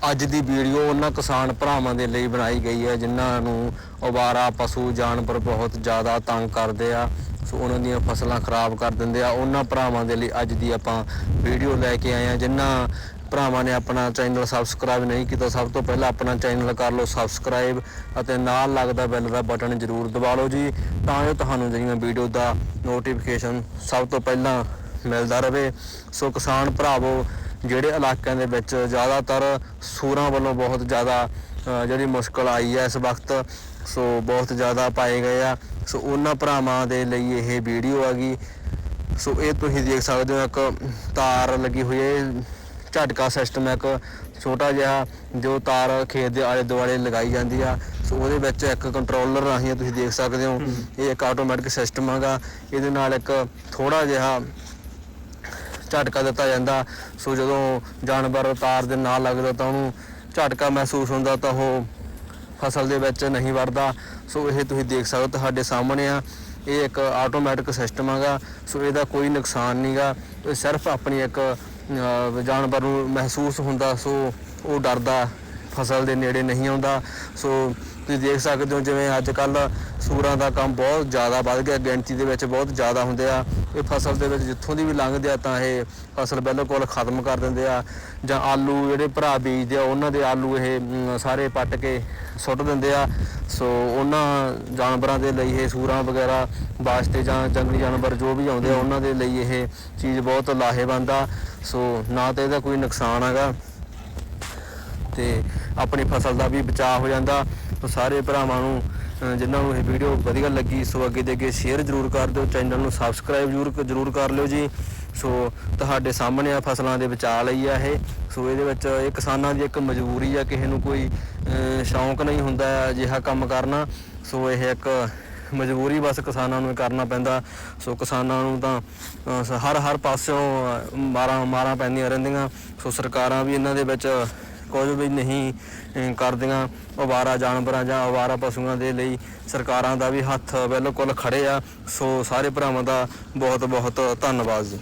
ਅੱਜ ਦੀ ਵੀਡੀਓ ਉਹਨਾਂ ਕਿਸਾਨ ਭਰਾਵਾਂ ਦੇ ਲਈ ਬਣਾਈ ਗਈ ਹੈ, ਜਿਨ੍ਹਾਂ ਨੂੰ ਅਵਾਰਾ ਪਸ਼ੂ, ਜਾਨਵਰ ਬਹੁਤ ਜ਼ਿਆਦਾ ਤੰਗ ਕਰਦੇ ਆ। ਸੋ ਉਹਨਾਂ ਦੀਆਂ ਫਸਲਾਂ ਖਰਾਬ ਕਰ ਦਿੰਦੇ ਆ। ਉਹਨਾਂ ਭਰਾਵਾਂ ਦੇ ਲਈ ਅੱਜ ਦੀ ਆਪਾਂ ਵੀਡੀਓ ਲੈ ਕੇ ਆਏ ਆ। ਜਿਨ੍ਹਾਂ ਭਰਾਵਾਂ ਨੇ ਆਪਣਾ ਚੈਨਲ ਸਬਸਕ੍ਰਾਈਬ ਨਹੀਂ ਕੀਤਾ, ਸਭ ਤੋਂ ਪਹਿਲਾਂ ਆਪਣਾ ਚੈਨਲ ਕਰ ਲਓ ਸਬਸਕ੍ਰਾਈਬ ਅਤੇ ਨਾਲ ਲੱਗਦਾ ਬੈਲ ਦਾ ਬਟਨ ਜ਼ਰੂਰ ਦਬਾ ਲਓ ਜੀ, ਤਾਂ ਜੋ ਤੁਹਾਨੂੰ ਜਿਹੜੀਆਂ ਵੀਡੀਓ ਦਾ ਨੋਟੀਫਿਕੇਸ਼ਨ ਸਭ ਤੋਂ ਪਹਿਲਾਂ ਮਿਲਦਾ ਰਹੇ। ਸੋ ਕਿਸਾਨ ਭਰਾਵੋ ਜਿਹੜੇ ਇਲਾਕਿਆਂ ਦੇ ਵਿੱਚ ਜ਼ਿਆਦਾਤਰ ਸੂਰਾਂ ਵੱਲੋਂ ਬਹੁਤ ਜ਼ਿਆਦਾ ਜਿਹੜੀ ਮੁਸ਼ਕਲ ਆਈ ਹੈ ਇਸ ਵਕਤ ਸੋ ਬਹੁਤ ਜ਼ਿਆਦਾ ਪਾਏ ਗਏ ਆ। ਸੋ ਉਹਨਾਂ ਭਰਾਵਾਂ ਦੇ ਲਈ ਇਹ ਵੀਡੀਓ ਹੈਗੀ ਸੋ ਇਹ ਤੁਸੀਂ ਦੇਖ ਸਕਦੇ ਹੋ ਇੱਕ ਤਾਰ ਲੱਗੀ ਹੋਈ ਹੈ। ਝਟਕਾ ਸਿਸਟਮ ਇੱਕ ਛੋਟਾ ਜਿਹਾ ਜੋ ਤਾਰ ਖੇਤ ਦੇ ਆਲੇ ਦੁਆਲੇ ਲਗਾਈ ਜਾਂਦੀ ਆ। ਸੋ ਉਹਦੇ ਵਿੱਚ ਇੱਕ ਕੰਟਰੋਲਰ ਰਾਹੀਂ ਤੁਸੀਂ ਦੇਖ ਸਕਦੇ ਹੋ ਇਹ ਇੱਕ ਆਟੋਮੈਟਿਕ ਸਿਸਟਮ ਹੈਗਾ। ਇਹਦੇ ਨਾਲ ਇੱਕ ਥੋੜਾ ਜਿਹਾ ਝਟਕਾ ਦਿੱਤਾ ਜਾਂਦਾ। ਸੋ ਜਦੋਂ ਜਾਨਵਰ ਤਾਰ ਦੇ ਨਾਲ ਲੱਗਦਾ ਤਾਂ ਉਹਨੂੰ ਝਟਕਾ ਮਹਿਸੂਸ ਹੁੰਦਾ ਤਾਂ ਉਹ ਫਸਲ ਦੇ ਵਿੱਚ ਨਹੀਂ ਵੜਦਾ। ਸੋ ਇਹ ਤੁਸੀਂ ਦੇਖ ਸਕਦੇ ਤੁਹਾਡੇ ਸਾਹਮਣੇ ਆ। ਇਹ ਇੱਕ ਆਟੋਮੈਟਿਕ ਸਿਸਟਮ ਹੈਗਾ। ਸੋ ਇਹਦਾ ਕੋਈ ਨੁਕਸਾਨ ਨਹੀਂਗਾ ਇਹ ਸਿਰਫ ਆਪਣੀ ਇੱਕ ਜਾਨਵਰ ਨੂੰ ਮਹਿਸੂਸ ਹੁੰਦਾ, ਸੋ ਉਹ ਡਰਦਾ। ਫਸਲ ਦੇ ਨੇੜੇ ਨਹੀਂ ਆਉਂਦਾ। ਸੋ ਤੁਸੀਂ ਦੇਖ ਸਕਦੇ ਹੋ ਜਿਵੇਂ ਅੱਜ ਕੱਲ ਸੂਰਾਂ ਦਾ ਕੰਮ ਬਹੁਤ ਜ਼ਿਆਦਾ ਵੱਧ ਗਿਆ। ਗਿਣਤੀ ਦੇ ਵਿੱਚ ਬਹੁਤ ਜ਼ਿਆਦਾ ਹੁੰਦੇ ਆ। ਇਹ ਫਸਲ ਦੇ ਵਿੱਚ ਜਿੱਥੋਂ ਦੀ ਵੀ ਲੰਘਦੇ ਆ ਤਾਂ ਇਹ ਫਸਲ ਬਿਲਕੁਲ ਖਤਮ ਕਰ ਦਿੰਦੇ ਆ। ਜਾਂ ਆਲੂ ਜਿਹੜੇ ਭਰਾ ਬੀਜਦੇ ਆ, ਉਹਨਾਂ ਦੇ ਆਲੂ ਇਹ ਸਾਰੇ ਪੱਟ ਕੇ ਸੁੱਟ ਦਿੰਦੇ ਆ। ਸੋ ਉਹਨਾਂ ਜਾਨਵਰਾਂ ਦੇ ਲਈ ਇਹ ਸੂਰਾਂ ਵਗੈਰਾ, ਵਾਸਤੇ ਜਾਂ ਜੰਗਲੀ ਜਾਨਵਰ ਜੋ ਵੀ ਆਉਂਦੇ ਆ, ਉਹਨਾਂ ਦੇ ਲਈ ਇਹ ਚੀਜ਼ ਬਹੁਤ ਲਾਹੇਵੰਦ ਆ। ਸੋ ਨਾ ਤਾਂ ਇਹਦਾ ਕੋਈ ਨੁਕਸਾਨ ਹੈਗਾ। ਤੇ ਆਪਣੀ ਫਸਲ ਦਾ ਵੀ ਬਚਾਅ ਹੋ ਜਾਂਦਾ। ਸੋ ਸਾਰੇ ਭਰਾਵਾਂ ਨੂੰ, ਅਹ, ਜਿਨ੍ਹਾਂ ਨੂੰ ਇਹ ਵੀਡੀਓ ਵਧੀਆ ਲੱਗੀ, ਸੋ ਅੱਗੇ ਦੇ ਅੱਗੇ ਸ਼ੇਅਰ ਜ਼ਰੂਰ ਕਰ ਦਿਓ। ਚੈਨਲ ਨੂੰ ਸਬਸਕ੍ਰਾਈਬ ਜ਼ਰੂਰ ਜ਼ਰੂਰ ਕਰ ਲਿਓ ਜੀ। ਸੋ ਤੁਹਾਡੇ ਸਾਹਮਣੇ ਆ ਫਸਲਾਂ ਦੇ ਬਚਾਅ ਲਈ ਆ ਇਹ। ਸੋ ਇਹਦੇ ਵਿੱਚ ਇਹ ਕਿਸਾਨਾਂ ਦੀ ਇੱਕ ਮਜਬੂਰੀ ਆ, ਕਿਸੇ ਨੂੰ ਕੋਈ ਸ਼ੌਂਕ ਨਹੀਂ ਹੁੰਦਾ ਅਜਿਹਾ ਕੰਮ ਕਰਨਾ। ਸੋ ਇਹ ਇੱਕ ਮਜਬੂਰੀ ਬਸ ਕਿਸਾਨਾਂ ਨੂੰ ਕਰਨਾ ਪੈਂਦਾ। ਸੋ ਕਿਸਾਨਾਂ ਨੂੰ ਤਾਂ ਹਰ ਹਰ ਪਾਸਿਓਂ ਮਾਰਾਂ ਮਾਰਾਂ ਪੈਂਦੀਆਂ ਰਹਿੰਦੀਆਂ। ਸੋ ਸਰਕਾਰਾਂ ਵੀ ਇਹਨਾਂ ਦੇ ਵਿੱਚ ਕੁਝ ਵੀ ਨਹੀਂ ਕਰਦੀਆਂ। ਅਵਾਰਾ ਜਾਨਵਰਾਂ ਜਾਂ ਅਵਾਰਾ ਪਸ਼ੂਆਂ ਦੇ ਲਈ ਸਰਕਾਰਾਂ ਦਾ ਵੀ ਹੱਥ ਬਿਲਕੁਲ ਖੜੇ ਆ। ਸੋ ਸਾਰੇ ਭਰਾਵਾਂ ਦਾ ਬਹੁਤ ਬਹੁਤ ਧੰਨਵਾਦ ਜੀ।